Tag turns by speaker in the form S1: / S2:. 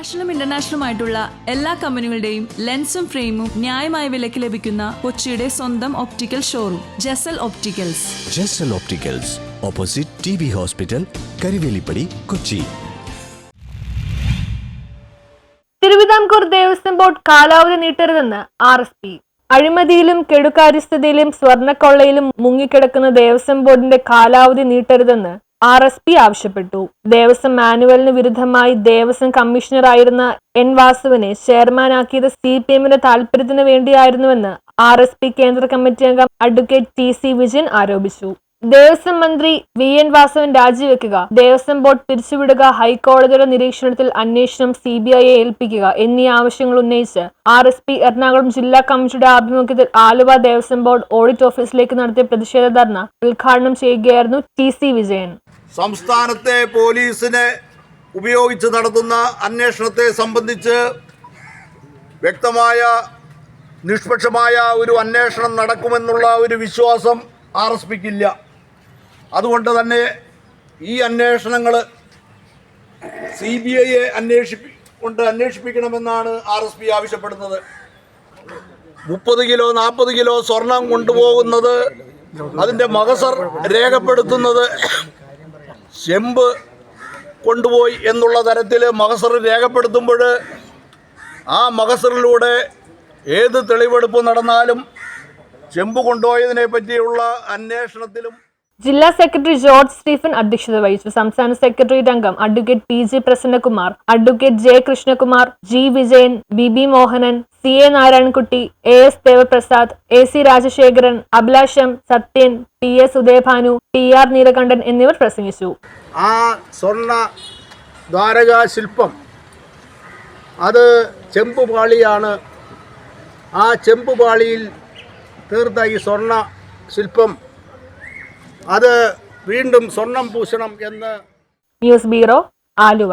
S1: നാഷണലും ഇന്റർനാഷണലുമായിട്ടുള്ള എല്ലാ കമ്പനികളുടെയും ലെൻസും ഫ്രെയിമും ന്യായമായ വിലയ്ക്ക് ലഭിക്കുന്ന കൊച്ചിയുടെ സ്വന്തം optical showroom Jasal opticals
S2: Jasal opticals opposite T B hospital Karivelippady Kochi
S3: Thiruvithamkoor Devaswom board കാലാവധി നീട്ടരുതെന്ന് ആർ എസ് പി. അഴിമതിയിലും കെടുകാര്യസ്ഥതയിലും സ്വർണക്കൊള്ളയിലും മുങ്ങിക്കിടക്കുന്ന ദേവസ്വം ബോർഡിന്റെ കാലാവധി നീട്ടരുതെന്ന് ആർ എസ് പി ആവശ്യപ്പെട്ടു. ദേവസ്വം മാനുവലിന് വിരുദ്ധമായി ദേവസ്വം കമ്മീഷണറായിരുന്ന എൻ വാസുവിനെ ചെയർമാനാക്കിയത് സി പി എമ്മിന്റെ താൽപര്യത്തിന് വേണ്ടിയായിരുന്നുവെന്ന് ആർ എസ് പി കേന്ദ്ര കമ്മിറ്റി അംഗം അഡ്വക്കേറ്റ് ടി സി വിജയൻ ആരോപിച്ചു. ദേവസ്വം മന്ത്രി വി എൻ വാസവൻ രാജിവെക്കുക. ദേവസ്വം ബോർഡ് പിരിച്ചുവിടുക ഹൈക്കോടതിയുടെ നിരീക്ഷണത്തിൽ അന്വേഷണം സി ബി ഐയെ ഏൽപ്പിക്കുക എന്നീ ആവശ്യങ്ങൾ ഉന്നയിച്ച് ആർ എസ് പി എറണാകുളം ജില്ലാ കമ്മിറ്റിയുടെ ആഭിമുഖ്യത്തിൽ ആലുവ ദേവസ്വം ബോർഡ് ഓഡിറ്റ് ഓഫീസിലേക്ക് നടത്തിയ പ്രതിഷേധ ധർണ ഉദ്ഘാടനം ചെയ്യുകയായിരുന്നു ടി സി വിജയൻ.
S4: സംസ്ഥാനത്തെ പോലീസിനെ ഉപയോഗിച്ച് നടത്തുന്ന അന്വേഷണത്തെ സംബന്ധിച്ച് വ്യക്തമായ നിഷ്പക്ഷമായ ഒരു അന്വേഷണം നടക്കുമെന്നുള്ള ഒരു വിശ്വാസം ആർ എസ് പിക്കില്ല. അതുകൊണ്ട് തന്നെ ഈ അന്വേഷണങ്ങൾ സി ബി ഐയെ അന്വേഷിപ്പി കൊണ്ട് അന്വേഷിപ്പിക്കണമെന്നാണ് ആർ എസ് പി ആവശ്യപ്പെടുന്നത്. മുപ്പത് കിലോ നാൽപ്പത് കിലോ സ്വർണം കൊണ്ടുപോകുന്നത് അതിന്റെ മകസർ രേഖപ്പെടുത്തുന്നത് ചെമ്പ് കൊണ്ടുപോയി എന്നുള്ള തരത്തിൽ മകസർ രേഖപ്പെടുത്തുമ്പോൾ ആ മകസറിലൂടെ ഏത് തെളിവെടുപ്പ് നടന്നാലും ചെമ്പ് കൊണ്ടുപോയതിനെ പറ്റിയുള്ള അന്വേഷണത്തിലും
S3: ജില്ലാ സെക്രട്ടറി ജോർജ് സ്റ്റീഫൻ അധ്യക്ഷത വഹിച്ചു. സംസ്ഥാന സെക്രട്ടറി രംഗം advocate P G Prasannakumar advocate J Krishnakumar G Vijayan B B Mohanan C A Narayanankutty A S Devaprasad A C Rajasekharan അഭിലാഷം Sathyan T S Udayabhanu T R Neelakantan എന്നിവർ പ്രസംഗിച്ചു.
S5: ആ സ്വർണ ദ്വാരക ശില്പം അത് ചെമ്പുപാളിയാണ്. ആ ചെമ്പുപാളിയിൽ തീർത്ത ഈ സ്വർണ ശില്പം അത് വീണ്ടും സ്വർണം പൂശണം എന്ന്
S3: ന്യൂസ് ബ്യൂറോ ആലുവ.